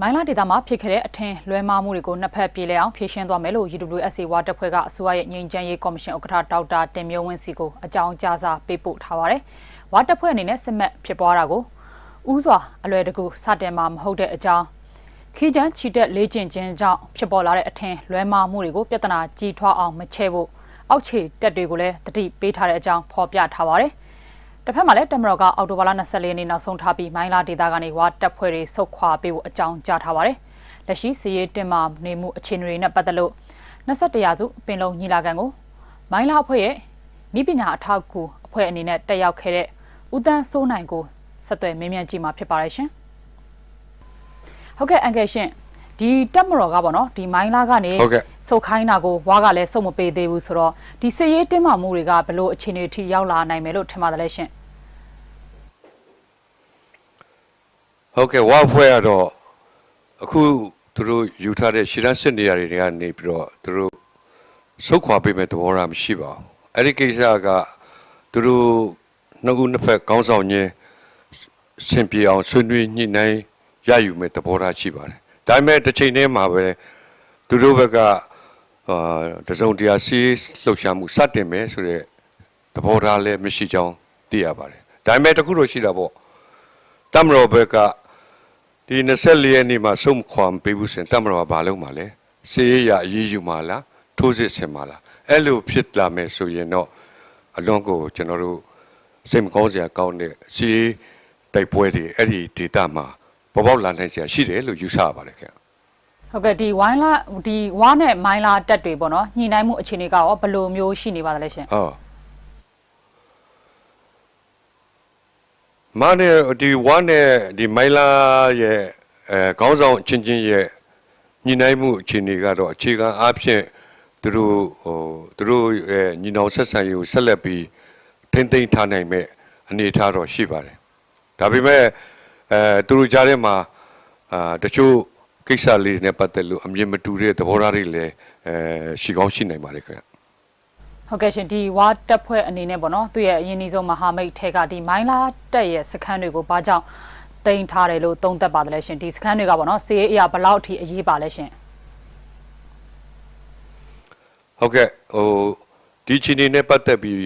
မိုင်းလာဒေတာမှာဖြစ်ခဲ့တဲ့အထင်လွဲမှားမှုတွေကိုနှစ်ဖက်ပြေလည်အောင်ဖြေရှင်းသွားမယ်လို့ UWSA ဝါတပ်ဖွဲ့ကအစိုးရရဲ့ငြိမ်းချမ်းရေးကော်မရှင်ဥက္ကဋ္ဌဒေါက်တာတင်မျိုးဝင်းစီကိုအကြောင်းကြားစာပေးပို့ထားပါတယ်။ဝါတပ်ဖွဲ့အနေနဲ့စစ်မှတ်ဖြစ်ပွားတာကိုဥစွာအလွယ်တကူစတင်မှာမဟုတ်တဲ့အကြောင်းခီးချမ်းချီတက်လေးကျင်ခြင်းကြောင့်ဖြစ်ပေါ်လာတဲ့အထင်လွဲမှားမှုတွေကိုပြဿနာကြီးထွားအောင်မချဲဖို့အောက်ခြေတက်တွေကိုလည်းတတိပေးထားတဲ့အကြောင်းဖော်ပြထားပါတယ်။ တစ်ဖက်မှာလည်းတမတော်ကအော်တိုဘာလ24ရက်နေ့နောက်ဆုံးထားပြီးမိုင်းလာဒေသကနေဝါတပ်ဖွဲ့တွေဆုတ်ခွာပေးဖို့အကြောင်းကြားထားပါတယ်။လက်ရှိစီရေးတင်မာနေမှုအခြေအနေတွေနဲ့ပတ်သက်လို့21ရာစုပင်လုံညီလာခံကိုမိုင်းလာအဖွဲ့ရဲ့ဤပညာအထောက်အကူအဖွဲ့အနေနဲ့တက်ရောက်ခဲ့တဲ့ဦးတန်းစိုးနိုင်ကိုဆက်သွယ်မင်းမြန်ကြည့်မှာဖြစ်ပါတယ်ရှင်။ဟုတ်ကဲ့အန်ကယ်ရှင်ဒီတက်မတော်ကပေါ့နော်ဒီမိုင်းလာကနေဟုတ်ကဲ့ဆုတ်ခိုင်းတာကိုဝါကလည်းစုံမပေးသေးဘူးဆိုတော့ဒီစစ်ရေးတင်းမာမှုတွေကဘလို့အခြေအနေအထိရောက်လာနိုင်မယ်လို့ထင်ပါတယ်ရှင် ဟုတ်ကဲ့ဝါဖွဲ့ရတော့အခုသူတို့ယူထားတဲ့ရှီရန်စစ်နေရာတွေကနေပြီးတော့သူတို့စုခွာပေးမဲ့သဘောထားမရှိပါဘူးအဲ့ဒီကိစ္စကသူတို့နှစ်ဦးနှစ်ဖက်ကောင်းဆောင်ချင်းဆင်ပြေအောင်ဆွေးနွေးညှိနှိုင်းရယူမဲ့သဘောထားရှိပါတယ်ဒါပေမဲ့တစ်ချိန်တည်းမှာပဲသူတို့ဘက်ကအာတစုံတရာစီးလှုပ်ရှားမှုစတင်မယ်ဆိုတဲ့သဘောထားလည်းမရှိကြောင်းသိရပါတယ်ဒါပေမဲ့တစ်ခုတော့ရှိတာပေါ့တမတော်ဘက်က ဒီ24ရက်နေ့မှာဆုံးခွန်ပေးဘူးစင်တမတော်ကဘာလုပ်မှာလဲစေရရအရေးယူမှာလားထိုးစစ်ဆင်မှာလားအဲ့လိုဖြစ်လာမယ်ဆိုရင်တော့အလွန်ကိုကျွန်တော်တို့စိတ်မကောင်းစရာကောင်းတဲ့စီးတိုက်ပွဲတွေအဲ့ဒီဒေတာမှာပေါ်ပေါက်လာနိုင်စရာရှိတယ်လို့ယူဆရပါတယ်ခင်ဗျဟုတ်ကဲ့ဒီဝိုင်းလာဒီဝါနဲ့မိုင်းလာတက်တွေပေါ့နော်ညှိနှိုင်းမှုအခြေအနေကရောဘယ်လိုမျိုးရှိနေပါသလဲရှင်ဟုတ် မနဲ့ဒီဝါနဲ့ဒီမိုင်လာရဲ့အဲခေါင်းဆောင်ချင်းချင်းရဲ့ညီနိုင်မှုအခြေအနေကတော့အခြေခံအားဖြင့်သူတို့ဟိုသူတို့ရဲ့ညီနောင်ဆက်ဆံရေးကိုဆက်လက်ပြီးထိမ့်သိမ်းထားနိုင်မဲ့အနေအထားတော့ရှိပါတယ်ဒါပေမဲ့အဲသူတို့ကြားထဲမှာအာတချို့ကိစ္စလေးတွေနဲ့ပတ်သက်လို့အမြင်မတူတဲ့သဘောထားတွေလည်းအဲရှိကောင်းရှိနိုင်ပါတယ်ခင်ဗျ ဟုတ်ကဲ့ရှင်ဒီဝါတက်ဖွဲ့အနေနဲ့ပေါ့နော်သူ့ရဲ့အရင်အဆုံးမဟာမိတ်ထဲကဒီမိုင်းလာတက်ရဲ့စခန်းတွေကိုဘာကြောင့်တင်ထားတယ်လို့သုံးသပ်ပါတယ်လဲရှင်ဒီစခန်းတွေကပေါ့နော်စီးရေးအရာဘယ်လောက်အထိအရေးပါလဲရှင်ဟုတ်ကဲ့ဟိုဒီချီနေနဲ့ပတ်သက်ပြီး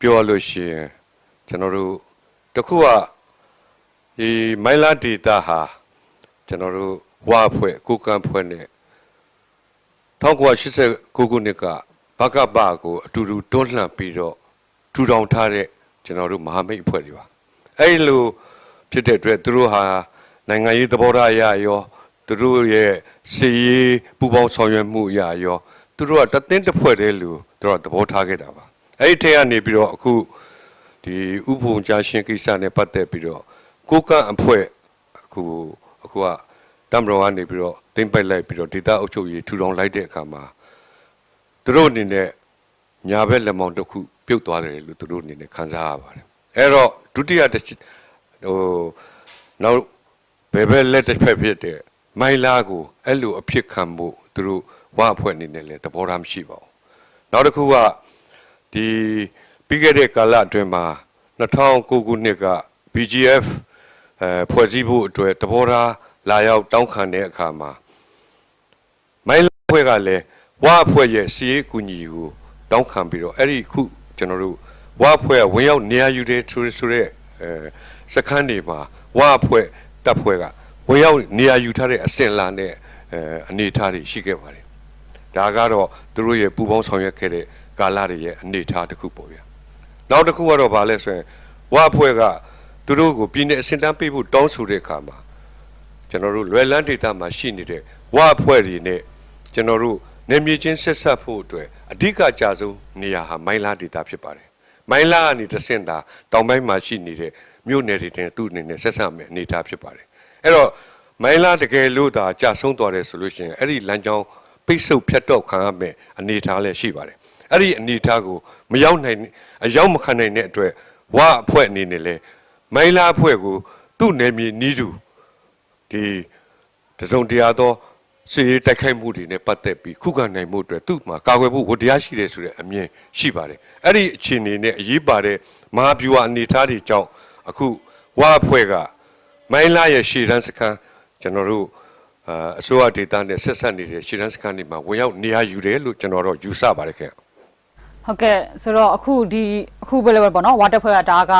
ပြောရလို့ရှိရင်ကျွန်တော်တို့တခုကဒီမိုင်လာဒေတာဟာကျွန်တော်တို့ဝါဖွဲ့ကိုကံဖွဲ့နဲ့1989ခုနှစ်က ဘကပကိုအတူတူတွန်းလှန်ပြီးတော့ထူထောင်ထားတဲ့ကျွန်တော်တို့မဟာမိတ်အဖွဲ့တွေပါအဲ့ဒီလိုဖြစ်တဲ့အတွက်သူတို့ဟာနိုင်ငံရေးသဘောထားအရရောသူတို့ရဲ့စီရေးပူးပေါင်းဆောင်ရွက်မှုအရရောသူတို့ကတသင်းတစ်ဖွဲ့တည်းလို့သူတို့ကသဘောထားခဲ့တာပါအဲ့ဒီထဲကနေပြီးတော့အခုဒီဥပုံချရှင်ကိစ္စနဲ့ပတ်သက်ပြီးတော့ကိုကန့်အဖွဲ့အခုအခုကတမတော်ကနေပြီးတော့တင်ပိုက်လိုက်ပြီးတော့ဒေတာအုပ်ချုပ်ရေးထူထောင်လိုက်တဲ့အခါမှာ သူတို့အနေနဲ့ညာဘက်လက်မောင်းတစ်ခုပြုတ်သွားတယ်လို့သူတို့အနေနဲ့ခံစားရပါတယ်အဲ့တော့ဒုတိယတစ်ချက်ဟိုနောက်ဘယ်ဘက်လက်တစ်ဖက်ဖြစ်တဲ့မိုင်းလာကိုအဲ့လိုအဖြစ်ခံဖို့သူတို့ဝါအဖွဲ့အနေနဲ့လည်းသဘောထားမရှိပါဘူးနောက်တစ်ခုကဒီပြီးခဲ့တဲ့ကာလအတွင်းမှာ2009ခုနှစ်က BGF အဲဖွဲ့စည်းဖို့အတွက်သဘောထားလာရောက်တောင်းခံတဲ့အခါမှာမိုင်းလာဖွဲ့ကလည်း ဝါအဖွဲ့ရဲ့စီရေးကူညီကိုတောင်းခံပြီးတော့အဲ့ဒီခုကျွန်တော်တို့ဝါအဖွဲ့ကဝင်ရောက်နေရာယူတဲ့ဆိုဆိုတဲ့အဲစခန်းတွေမှာဝါအဖွဲ့တပ်ဖွဲ့ကဝင်ရောက်နေရာယူထားတဲ့အစင်လာနဲ့အဲအနေအထားတွေရှိခဲ့ပါတယ်ဒါကတော့သူတို့ရဲ့ပူပေါင်းဆောင်ရွက်ခဲ့တဲ့ကာလတွေရဲ့အနေအထားတစ်ခုပေါ့ဗျာနောက်တစ်ခုကတော့ဗာလဲဆိုရင်ဝါဖွဲ့ကသူတို့ကိုပြည်내အစင်တန်းပေးဖို့တောင်းဆိုတဲ့အခါမှာကျွန်တော်တို့လွယ်လန်းဒေတာမှာရှိနေတဲ့ဝါဖွဲ့တွေနဲ့ကျွန်တော်တို့ နေမြေချင်းဆက်ဆက်ဖို့အတွက်အဓိကကြဆုံးနေရာဟာမိုင်းလာဒေတာဖြစ်ပါတယ်မိုင်းလာကနေတဆင့်တာတောင်ပိုင်းမှာရှိနေတဲ့မြို့နယ်တွေနဲ့သူ့အနေနဲ့ဆက်ဆက်မယ်အနေအထားဖြစ်ပါတယ်အဲ့တော့မိုင်းလာတကယ်လို့သာကြဆုံးသွားတယ်ဆိုလို့ရှိရင်အဲ့ဒီလမ်းကြောင်းပိတ်ဆို့ဖြတ်တော့ခံရမယ်အနေအထားလည်းရှိပါတယ်အဲ့ဒီအနေအထားကိုမရောက်နိုင်အရောက်မခံနိုင်တဲ့အတွက်ဝါအဖွဲ့အနေနဲ့လဲမိုင်းလာအဖွဲ့ကိုသူ့နယ်မြေနီးတူဒီတစုံတရာသော စီရေးတိုက်ခိုက်မှုတွေနဲ့ပတ်သက်ပြီးခုခံနိုင်မှုအတွက်သူ့မှာကာကွယ်ဖို့ဝတရားရှိတယ်ဆိုတဲ့အမြင်ရှိပါတယ်အဲ့ဒီအခြေအနေနဲ့အရေးပါတဲ့မဟာဗျူဟာအနေအထားတွေကြောင့်အခုဝါအဖွဲ့ကမိုင်းလာရဲ့ရှေ့တန်းစခန်းကျွန်တော်တို့အာအစိုးရဒေတာနဲ့ဆက်ဆက်နေတဲ့ရှီရန်စကန်တွေမှာဝင်ရောက်နေရာယူတယ်လို့ကျွန်တော်တို့ယူဆပါတယ်ခင်ဗျဟုတ်ကဲ့ဆိုတော့အခုဒီအခုပဲလေပေါ့နော်ဝါတက်ဖွဲ့ကဒါက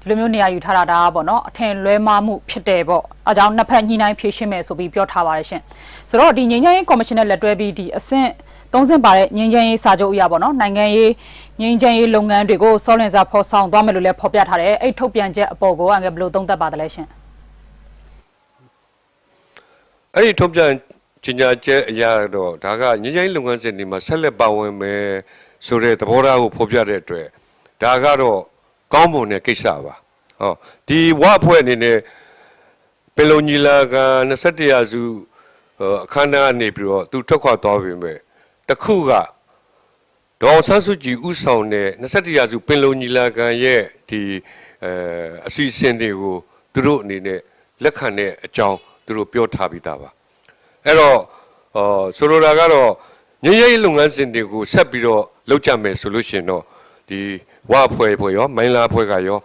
ဒီလိုမျိုးနေရာယူထားတာဒါကပေါ့နော်အထင်လွဲမှားမှုဖြစ်တယ်ပေါ့အဲကြောင့်နှစ်ဖက်ညှိနှိုင်းဖြေရှင်းမယ်ဆိုပြီးပြောထားပါတယ်ရှင်ဆိုတော့ဒီငြိမ်းချမ်းရေးကော်မရှင်နဲ့လက်တွဲပြီးဒီအဆင့်သုံးဆင့်ပါတဲ့ငြိမ်းချမ်းရေးစာချုပ်အရာပေါ့နော်နိုင်ငံရေးငြိမ်းချမ်းရေးလုပ်ငန်းတွေကိုစောလင်စာဖော်ဆောင်သွားမယ်လို့လည်းဖော်ပြထားတယ်အဲ့ထုတ်ပြန်ချက်အပေါ်ကိုအငယ်ဘယ်လိုသုံးသပ်ပါသလဲရှင်အဲ့ဒီထုတ်ပြန်ကြီးညာချက်အရာတော့ဒါကငញ្ញိုင်းလုပ်ငန်းစဉ်တွေမှာဆက်လက်ပါဝင်မယ်ဆိုတဲ့သဘောထားကိုဖော်ပြတဲ့အတွက်ဒါကတော့ ကောင်းမွန်တဲ့ကိစ္စပါဟောဒီဝအဖွဲ့အနေနဲ့ပင်လုံညီလာခံ21ရာစုဟိုအခမ်းအနားနေပြီးတော့သူထွက်ခွာသွားပြီမဲ့တခုကဒေါအောင်ဆန်းစုကြည်ဥဆောင်တဲ့21ရာစုပင်လုံညီလာခံရဲ့ဒီအဲအစီအစဉ်တွေကိုသူတို့အနေနဲ့လက်ခံတဲ့အကြောင်းသူတို့ပြောထားပြီးသားပါအဲ့တော့ဟောဆိုလိုတာကတော့ငြိမ်းချမ်းရေးလုပ်ငန်းစဉ်တွေကိုဆက်ပြီးတော့လုပ်ကြမယ်ဆိုလို့ရှိရင်တော့ ဒီဝအဖွဲ့ဖွဲ့ရောမိုင်းလာအဖွဲ့ကရော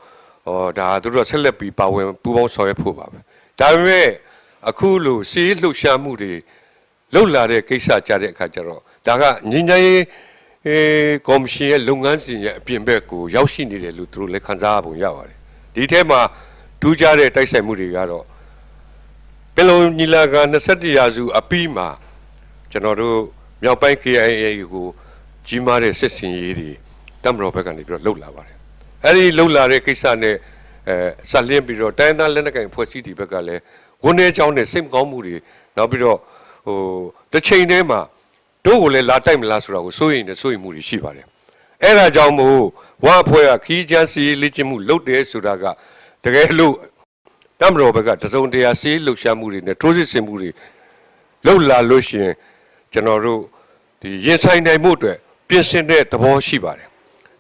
ဟောဒါသူတို့ကဆက်လက်ပြီးပါဝင်ပူးပေါင်းဆောင်ရွက်ဖို့ပါပဲဒါပေမဲ့အခုလိုစီးလှုပ်ရှားမှုတွေလှုပ်လာတဲ့ကိစ္စကြတဲ့အခါကျတော့ဒါကငញ្ញရေးအဲကော်မရှင်ရဲ့လုပ်ငန်းစဉ်ရဲ့အပြင်ဘက်ကိုရောက်ရှိနေတယ်လို့သူတို့လည်းခံစားရပုံရပါတယ်ဒီထဲမှာထူးခြားတဲ့တိုက်ဆိုင်မှုတွေကတော့ပင်လုံညီလာခံ21ရာစုအပြီးမှာကျွန်တော်တို့မြောက်ပိုင်း KIA ကိုကြီးမားတဲ့စစ်စင်ရေးတွေ တမတော်ဘက်ကနေပြီးတော့လှုပ်လာပါတယ်အဲ့ဒီလှုပ်လာတဲ့ကိစ္စနဲ့အဲဆက်လင်းပြီးတော့တိုင်းသားလက်နက်ကိုင်ဖွဲ့စည်းတွေဘက်ကလည်းဝန်ထဲချောင်းနဲ့စိတ်မကောင်းမှုတွေနောက်ပြီးတော့ဟိုတစ်ချိန်တည်းမှာတို့ကိုလည်းလာတိုက်မလားဆိုတာကိုစိုးရိမ်နေစိုးရိမ်မှုတွေရှိပါတယ်အဲ့ဒါကြောင့်မို့ဝါအဖွဲ့ကခီးချမ်းစီလေ့ကျင့်မှုလုပ်တယ်ဆိုတာကတကယ်လို့တမတော်ဘက်ကတစုံတရာစီးလှုပ်ရှားမှုတွေနဲ့ထိုးစစ်ဆင်မှုတွေလှုပ်လာလို့ရှိရင်ကျွန်တော်တို့ဒီရင်ဆိုင်နိုင်မှုအတွက်ပြင်ဆင်တဲ့သဘောရှိပါတယ်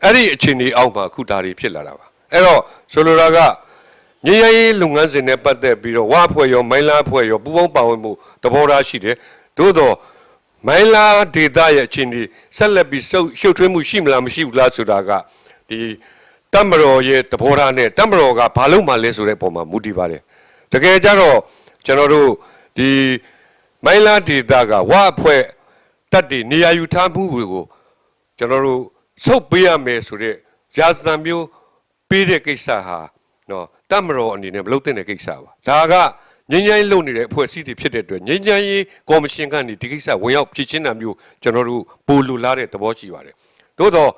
အဲ့ဒီအခြေအနေအောက်မှာအခုဒါတွေဖြစ်လာတာပါအဲ့တော့ဆိုလိုတာကငြိမ်းချမ်းရေးလုပ်ငန်းစဉ်နဲ့ပတ်သက်ပြီးတော့ဝါဖွဲ့ရောမိုင်းလားဖွဲ့ရောပူးပေါင်းပါဝင်မှုသဘောထားရှိတယ်။သို့တော့မိုင်းလားဒေတာရဲ့အခြေအနေဆက်လက်ပြီးရှုပ်ရှုပ်ထွေးမှုရှိမလားမရှိဘူးလားဆိုတာကဒီတမတော်ရဲ့သဘောထားနဲ့တမတော်ကဘာလို့မှလဲဆိုတဲ့ပုံမှာမူတည်ပါတယ်။တကယ်ကြတော့ကျွန်တော်တို့ဒီမိုင်းလားဒေတာကဝါဖွဲ့တက်တည်နေရာယူထားမှုတွေကိုကျွန်တော်တို့ စုပ်ပေးရမယ်ဆိုတဲ့ရာဇသံမျိုးပေးတဲ့ကိစ္စဟာနော်တတ်မတော်အနေနဲ့မလုပ်သင့်တဲ့ကိစ္စပါဒါကငញ្ញိုင်းလုံနေတဲ့အဖွဲ့အစည်းတွေဖြစ်တဲ့အတွက်ငញ្ញိုင်းရေးကော်မရှင်ကနေဒီကိစ္စဝင်ရောက်ဖြစ်ချင်းတာမျိုးကျွန်တော်တို့ပိုလူလာတဲ့သဘောရှိပါတယ်သို့တော့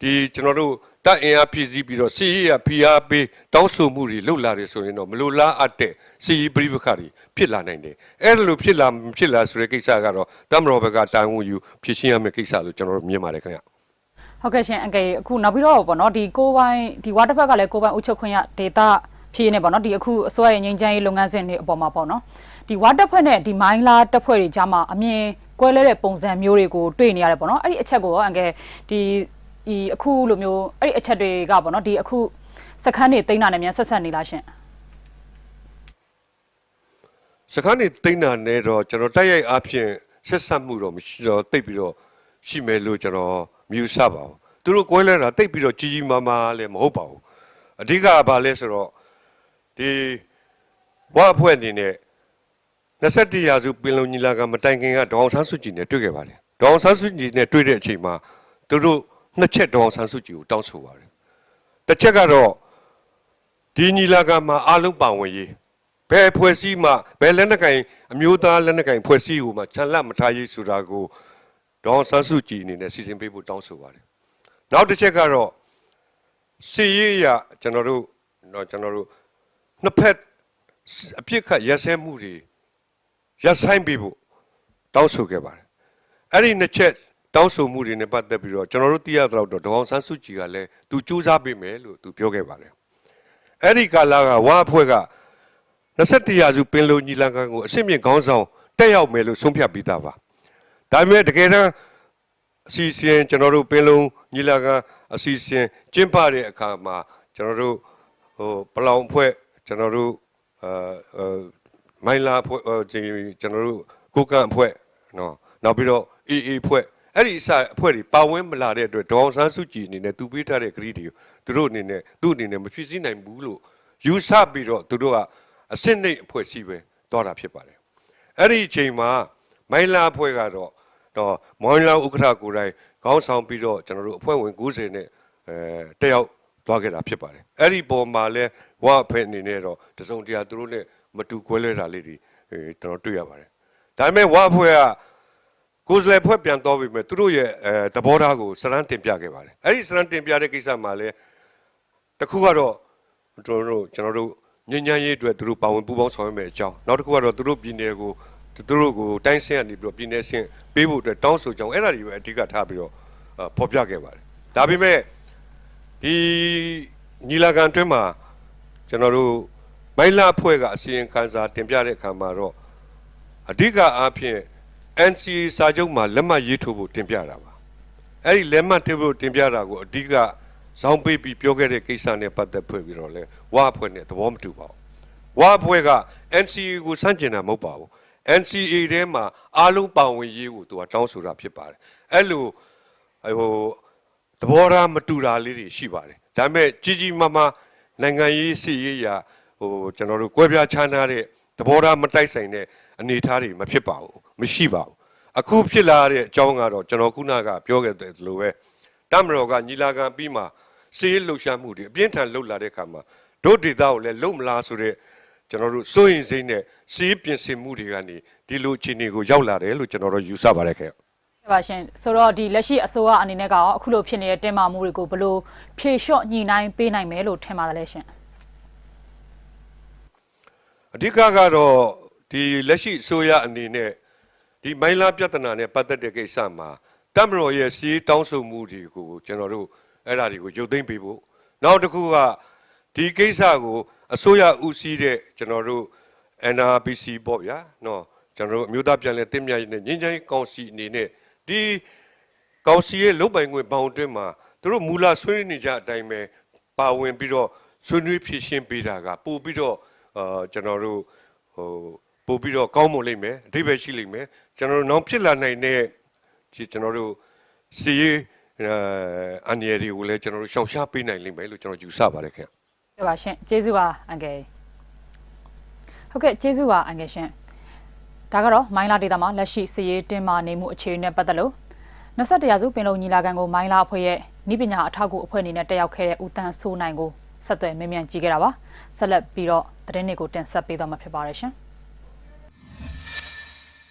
ဒီကျွန်တော်တို့တပ်အင်အားပြည်စည်းပြီးတော့စီရေးရဖိအားပေးတောင်းဆိုမှုတွေလှုပ်လာတယ်ဆိုရင်တော့မလိုလားအပ်တဲ့စီရေးပြိပခါတွေဖြစ်လာနိုင်တယ်အဲ့ဒါလိုဖြစ်လာမဖြစ်လာဆိုတဲ့ကိစ္စကတော့တတ်မတော်ဘက်ကတာဝန်ယူဖြစ်ရှင်းရမယ့်ကိစ္စလို့ကျွန်တော်တို့မြင်ပါတယ်ခင်ဗျ ဟုတ်ကဲ့ရှင်အကယ်အခုနောက်ပြီးတော့ပေါ့နော်ဒီကိုပိုင်းဒီဝါတစ်ဖက်ကလည်းကိုပိုင်းဥချုပ်ခွင့်ရဒေတာဖြည့်နေပေါ့နော်ဒီအခုအစိုးရရဲ့ငြိမ်းချမ်းရေးလုပ်ငန်းစဉ်တွေအပေါ်မှာပေါ့နော်ဒီဝါတစ်ဖက်နဲ့ဒီမိုင်းလာတစ်ဖွဲ့တွေကြားမှာအမြင်ကွဲလဲတဲ့ပုံစံမျိုးတွေကိုတွေ့နေရတယ်ပေါ့နော်အဲ့ဒီအချက်ကိုရောအကယ်ဒီဒီအခုလိုမျိုးအဲ့ဒီအချက်တွေကပေါ့နော်ဒီအခုစခန်းတွေတိန်းတာနဲ့မြန်ဆက်ဆက်နေလားရှင်စကားနေတိမ့်တာနဲ့တော့ကျွန်တော်တိုက်ရိုက်အားဖြင့်ဆက်ဆက်မှုတော့မရှိတော့တိတ်ပြီးတော့ရှိမယ်လို့ကျွန်တော်မြူဆပါဘူး သူတို့ကွဲလဲတာတိတ်ပြီးတော့ကြီးကြီးမားမားလည်းမဟုတ်ပါဘူးအဓိကကဘာလဲဆိုတော့ဒီဘွားအဖွဲ့အနေနဲ့21ရာစုပင်လုံညီလာခံမတိုင်ခင်ကဒေါအောင်ဆန်းစုကြည်နဲ့တွေ့ခဲ့ပါတယ်ဒေါအောင်ဆန်းစုကြည်နဲ့တွေ့တဲ့အချိန်မှာသူတို့နှစ်ချက်ဒေါအောင်ဆန်းစုကြည်ကိုတောင်းဆိုပါတယ်တစ်ချက်ကတော့ဒီညီလာခံမှာအားလုံးပါဝင်ရေးဘယ်ဖွဲ့စည်းမှဘယ်လက်နက်ကင်အမျိုးသားလက်နက်ကင်ဖွဲ့စည်းကိုမှခြံလက်မထားရေးဆိုတာကိုဒေါအောင်ဆန်းစုကြည်အနေနဲ့စီစဉ်ပေးဖို့တောင်းဆိုပါတယ်။ နောက်တစ်ချက်ကတော့စီရေးရကျွန်တော်တို့တော့ကျွန်တော်တို့နှစ်ဖက်အပြစ်ခတ်ရက်စဲမှုတွေရက်ဆိုင်ပေးဖို့တောင်းဆိုခဲ့ပါတယ်။အဲ့ဒီနှစ်ချက်တောင်းဆိုမှုတွေနဲ့ပတ်သက်ပြီးတော့ကျွန်တော်တို့သိရသလောက်တော့ဒေါအောင်ဆန်းစုကြည်ကလည်းသူစူးစမ်းပေးမယ်လို့သူပြောခဲ့ပါတယ်။အဲ့ဒီကာလကဝါအဖွဲ့က21ရာစုပင်လုံညီလာခံကိုအစစ်မြင့်ခေါင်းဆောင်တက်ရောက်မယ်လို့ဆုံးဖြတ်ပြီးသားပါဒါပေမဲ့တကယ်တမ်း အစီအစဉ်ကျွန်တော်တို့ပင်လုံညီလာခံအစီအစဉ်ကျင်းပတဲ့အခါမှာကျွန်တော်တို့ဟိုပလောင်ဖွဲ့ကျွန်တော်တို့အာအာမိုင်းလာဖွဲ့ဟိုဒီကျွန်တော်တို့ကိုကန့်ဖွဲ့နော်နောက်ပြီးတော့အေးအေးဖွဲ့အဲ့ဒီအစအဖွဲ့တွေပါဝင်မလာတဲ့အတွက်ဒေါအောင်ဆန်းစုကြည်အနေနဲ့သူပေးထားတဲ့ဂရီတွေကိုသူတို့အနေနဲ့သူ့အနေနဲ့မဖြစ်စည်းနိုင်ဘူးလို့ယူဆပြီးတော့သူတို့ကအစစ်နှိတ်အဖွဲ့အစည်းပဲသွားတာဖြစ်ပါတယ်အဲ့ဒီအချိန်မှာမိုင်းလာအဖွဲ့ကတော့ တော့မောင်လာဥက္ကဋ္ဌကိုယ်တိုင်ခေါင်းဆောင်ပြီးတော့ကျွန်တော်တို့အဖွဲ့ဝင်90နဲ့အဲတက်ရောက်သွားခဲ့တာဖြစ်ပါတယ်အဲ့ဒီပုံမှာလဲဝါအဖွဲ့အနေနဲ့တော့တစုံတရာသူတို့နဲ့မတူကွဲလွဲတာလေးတွေအဲကျွန်တော်တွေ့ရပါတယ်ဒါပေမဲ့ဝါအဖွဲ့ကကိုယ်စားလှယ်ဖွဲ့ပြန်တော်ပြီမဲ့သူတို့ရဲ့အဲသဘောထားကိုစရန်တင်ပြခဲ့ပါတယ်အဲ့ဒီစရန်တင်ပြတဲ့ကိစ္စမှာလည်းတစ်ခုကတော့ကျွန်တော်တို့ကျွန်တော်တို့ညဉ့်ညမ်းရေးအတွက်သူတို့ပါဝင်ပူးပေါင်းဆောင်ရွက်မယ်အကြောင်းနောက်တစ်ခုကတော့သူတို့ပြည်နယ်ကို သူတို့ကိုတိုင်းဆင်းကနေပြီးတော့ပြည်နယ်ဆင်းပေးဖို့အတွက်တောင်းဆိုကြောင်းအဲ့ဒါတွေပဲအဓိကထားပြီးတော့အာဖော်ပြခဲ့ပါတယ်ဒါပေမဲ့ဒီညီလာခံအတွင်းမှာကျွန်တော်တို့မိုင်းလာအဖွဲ့ကအစီရင်ခံစာတင်ပြတဲ့အခါမှာတော့အဓိကအားဖြင့် NCA စာချုပ်မှာလက်မှတ်ရေးထိုးဖို့တင်ပြတာပါအဲ့ဒီလက်မှတ်ထိုးဖို့တင်ပြတာကိုအဓိကဇောင်းပေးပြီးပြောခဲ့တဲ့ကိစ္စနဲ့ပတ်သက်ဖွဲ့ပြီးတော့လဲဝါအဖွဲ့နဲ့သဘောမတူပါဘူးဝါအဖွဲ့က NCA ကိုစန့်ကျင်တာမဟုတ်ပါဘူး NCA ထဲမှာအားလုံးပါဝင်ရေးကိုသူကတောင်းဆိုတာဖြစ်ပါတယ်အဲ့လိုဟိုသဘောထားမတူတာလေးတွေရှိပါတယ်ဒါပေမဲ့ကြီးကြီးမားမားနိုင်ငံရေးစီရေးရာဟိုကျွန်တော်တို့ကွဲပြားခြားနားတဲ့သဘောထားမတိုက်ဆိုင်တဲ့အနေအထားတွေမဖြစ်ပါဘူးမရှိပါဘူးအခုဖြစ်လာတဲ့အကြောင်းကတော့ကျွန်တော်ခုနကပြောခဲ့တဲ့လိုပဲတမတော်ကညီလာခံပြီးမှစီးလှုပ်ရှားမှုတွေအပြင်းထန်လှုပ်လာတဲ့အခါမှာဒုဒေသကိုလည်းလုံမလားဆိုတဲ့ ကျွန်တော်တို့စိုးရင်စိမ့်နဲ့စီးပြင်ဆင်မှုတွေကနေဒီလိုအခြေအနေကိုရောက်လာတယ်လို့ကျွန်တော်တို့ယူဆပါတယ်ခင်ဗျဟုတ်ပါရှင်ဆိုတော့ဒီလက်ရှိအစိုးရအနေနဲ့ကရောအခုလိုဖြစ်နေတဲ့တင်မာမှုတွေကိုဘယ်လိုဖြေလျှော့ညှိနှိုင်းပေးနိုင်မယ်လို့ထင်ပါတယ်လဲရှင်အဓိကကတော့ဒီလက်ရှိအစိုးရအနေနဲ့ဒီမိုင်းလာပြဿနာနဲ့ပတ်သက်တဲ့ကိစ္စမှာတမတော်ရဲ့စီးတောင်းဆိုမှုတွေကိုကျွန်တော်တို့အဲ့ဒါတွေကိုရုပ်သိမ်းပေးဖို့နောက်တစ်ခုကဒီကိစ္စကို အစိုးရဦးစီးတဲ့ကျွန်တော်တို့ NRPC ပေါ့ဗျာနော်ကျွန်တော်တို့အမျိုးသားပြည်လဲတင့်မြတ်ရေးနဲ့ငင်းချိုင်းကောင်စီအနေနဲ့ဒီကောင်စီရဲ့လုပ်ပိုင်ခွင့်ဘောင်အတွင်းမှာသူတို့မူလဆွေးနွေးနေကြအတိုင်းပဲပါဝင်ပြီးတော့ဆွေးနွေးဖြည့်ရှင်းပေးတာကပို့ပြီးတော့အာကျွန်တော်တို့ဟိုပို့ပြီးတော့ကောင်းမွန်လိမ့်မယ်အဓိပ္ပာယ်ရှိလိမ့်မယ်ကျွန်တော်တို့နောက်ဖြစ်လာနိုင်တဲ့ဒီကျွန်တော်တို့စီရေးအာအန်ရည်တွေကိုလည်းကျွန်တော်တို့ရှောင်ရှားပေးနိုင်လိမ့်မယ်လို့ကျွန်တော်ယူဆပါတယ်ခင်ဗျ ဟုတ်ပါရှင်ကျေးဇူးပါအန်ကယ်ဟုတ်ကဲ့ကျေးဇူးပါအန်ကယ်ရှင်ဒါကတော့မိုင်းလာဒေတာမှာလက်ရှိစည်ရေးတင်မာနေမှုအခြေအနေနဲ့ပတ်သက်လို့21ရာစုပင်လုံညီလာခံကိုမိုင်းလာအဖွဲ့ရဲ့ဤပညာအထောက်အကူအဖွဲ့အနေနဲ့တက်ရောက်ခဲ့တဲ့ဦးတန်းဆိုးနိုင်ကိုဆက်သွယ်မေးမြန်းကြည့်ခဲ့တာပါဆက်လက်ပြီးတော့သတင်းတွေကိုတင်ဆက်ပေးသွားမှာဖြစ်ပါတယ်ရှင်